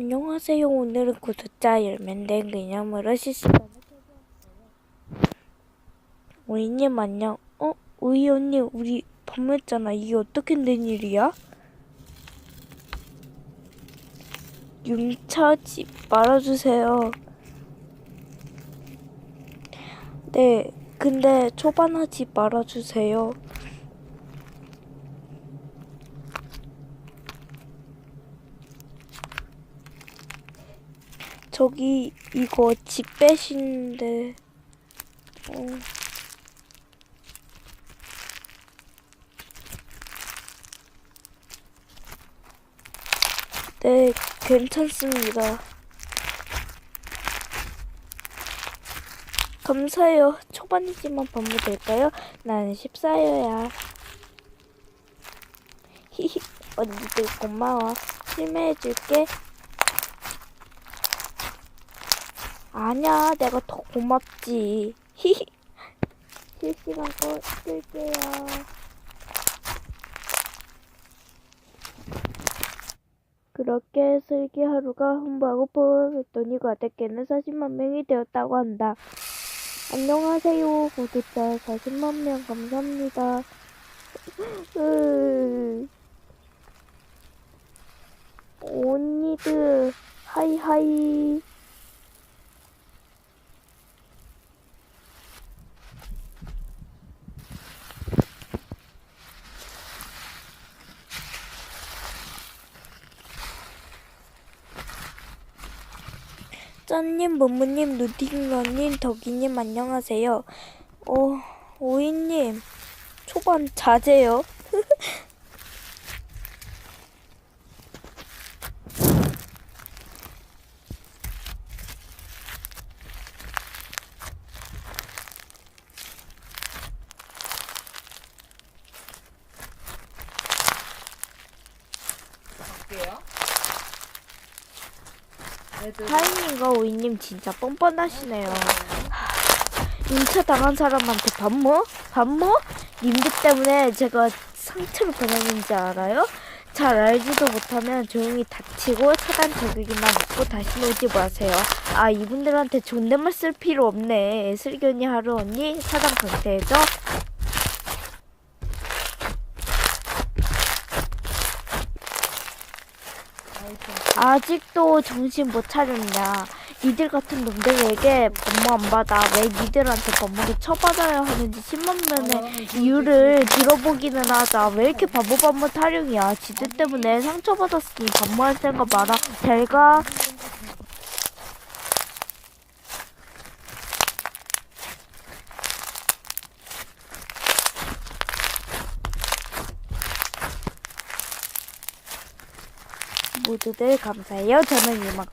안녕하세요. 오늘은 구독자 열면 된 기념으로 실시간을 켜보았어요. 우이님 안녕. 어? 우이 언니 우리 밥 먹잖아. 이게 어떻게 된 일이야? 융차지 말아주세요. 네, 근데 초반하지 말아주세요. 저기 이거 집 빼신데 어. 네, 괜찮습니다. 감사해요. 초반이지만 반부 될까요? 난 14여야. 히히, 언니들 고마워. 실매해줄게. 아니야, 내가 더 고맙지. 히히. 실시간 거 쓸게요. 그렇게 슬기 하루가 홍보하고 보였더니 과대께는 40만 명이 되었다고 한다. 안녕하세요. 구독자 40만 명 감사합니다. 으. 언니들 하이하이. 짠님, 모모님, 누딩러님, 덕이님 안녕하세요. 어, 오이님, 초반 자제요. 갈게요. 애들 하이님과 오이님 진짜 뻔뻔하시네요. 인차 당한 사람한테 반모? 반모? 님들 때문에 제가 상처를 받았는지 알아요? 잘 알지도 못하면 조용히 닥치고 차단 저격이나 먹고 다시 오지 마세요. 아 이분들한테 존댓말 쓸 필요 없네. 언니 하루 언니 차단 강퇴해줘. 아직도 정신 못 차렸냐. 니들 같은 놈들에게 법무 안 받아. 왜 니들한테 법무를 처받아야 하는지 10만 면의 이유를 들어보기는 하자. 왜 이렇게 바보 바보 타령이야. 지들 때문에 상처받았으니 법무할 생각 마라. 잘 가. 모두들 감사해요. 저는 이만